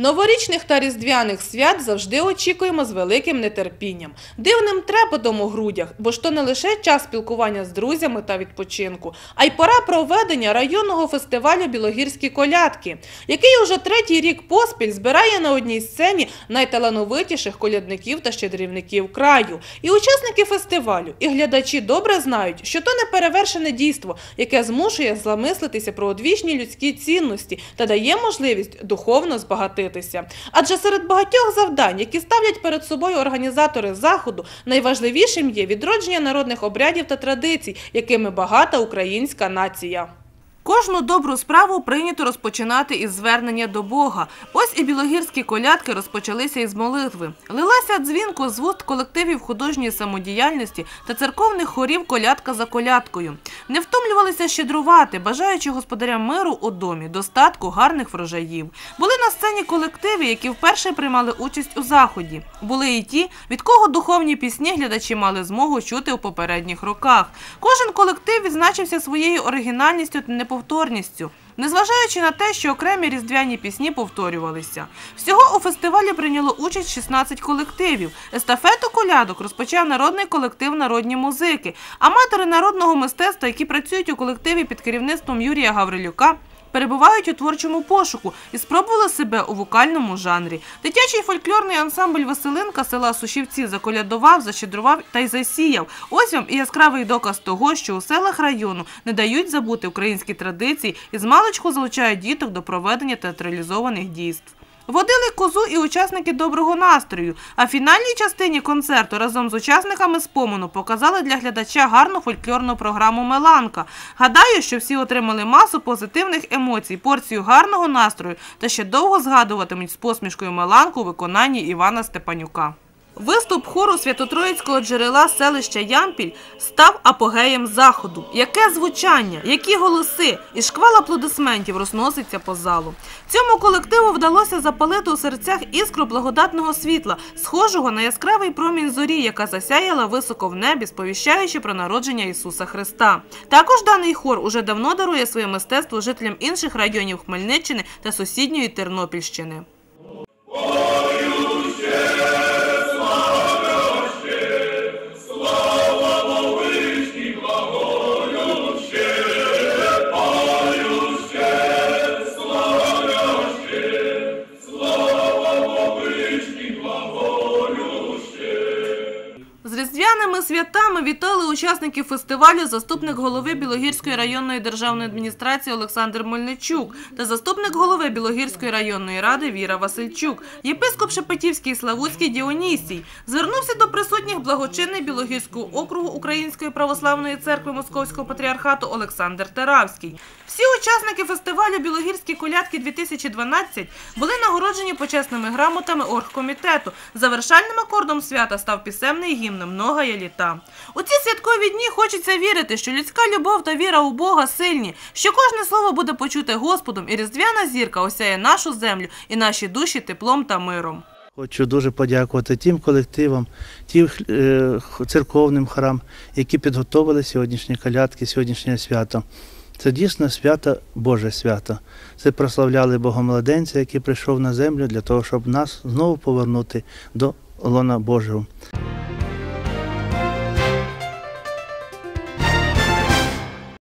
Новорічних та різдвяних свят завжди очікуємо з великим нетерпінням, дивним трепетом у грудях, бо ж то не лише час спілкування з друзями та відпочинку, а й пора проведення районного фестивалю Білогірські колядки, який уже третій рік поспіль збирає на одній сцені найталановитіших колядників та щедрівників краю. І учасники фестивалю, і глядачі добре знають, що то неперевершене дійство, яке змушує замислитися про одвічні людські цінності та дає можливість духовно збагатитися. Адже серед багатьох завдань, які ставлять перед собою організатори заходу, найважливішим є відродження народних обрядів та традицій, якими багата українська нація. Кожну добру справу прийнято розпочинати із звернення до Бога. Ось і білогірські колядки розпочалися із молитви. Лилася дзвінко з вуст колективів художньої самодіяльності та церковних хорів колядка за колядкою. Не втомлювалися щедрувати, бажаючи господарям миру у домі, достатку, гарних врожаїв. Були на сцені колективи, які вперше приймали участь у заході. Були і ті, від кого духовні пісні глядачі мали змогу чути у попередніх роках. Кожен колектив відзначився своєю оригінальністю та неповторністю. Незважаючи на те, що окремі різдвяні пісні повторювалися. Всього у фестивалі прийняло участь 16 колективів. Естафету колядок розпочав народний колектив народні музики. Аматори народного мистецтва, які працюють у колективі під керівництвом Юрія Гаврилюка, перебувають у творчому пошуку і спробували себе у вокальному жанрі. Дитячий фольклорний ансамбль Василинка села Сушівці заколядував, защедрував та й засіяв. Ось вам і яскравий доказ того, що у селах району не дають забути українські традиції і змалечку залучають діток до проведення театралізованих дійств. Водили козу і учасники доброго настрою. А в фінальній частині концерту разом з учасниками спомену показали для глядача гарну фольклорну програму Меланка. Гадаю, що всі отримали масу позитивних емоцій, порцію гарного настрою та ще довго згадуватимуть з посмішкою Меланку у виконанні Івана Степанюка. Виступ хору Святотроїцького джерела селища Ямпіль став апогеєм заходу. Яке звучання, які голоси і шквал аплодисментів розноситься по залу. Цьому колективу вдалося запалити у серцях іскру благодатного світла, схожого на яскравий промінь зорі, яка засяяла високо в небі, сповіщаючи про народження Ісуса Христа. Також даний хор уже давно дарує своє мистецтво жителям інших районів Хмельниччини та сусідньої Тернопільщини. Різдвяними святами вітали учасників фестивалю заступник голови Білогірської районної державної адміністрації Олександр Мельничук та заступник голови Білогірської районної ради Віра Васильчук. Єпископ Шепетівський Славутський Діонісій звернувся до присутніх благочинний Білогірського округу Української православної церкви Московського патріархату Олександр Теравський. Всі учасники фестивалю Білогірські колядки 2012 були нагороджені почесними грамотами оргкомітету. Завершальним акордом свята став пісенний гімн «Многая літа». У ці святкові дні хочеться вірити, що людська любов та віра у Бога сильні, що кожне слово буде почуте Господом, і різдвяна зірка осяє нашу землю і наші душі теплом та миром. Хочу дуже подякувати тим колективам, тим е, церковним хорам, які підготовили сьогоднішні колядки, сьогоднішнє свято. Це дійсно свято, Боже свято. Це прославляли Богомладенця, який прийшов на землю для того, щоб нас знову повернути до лона Божого.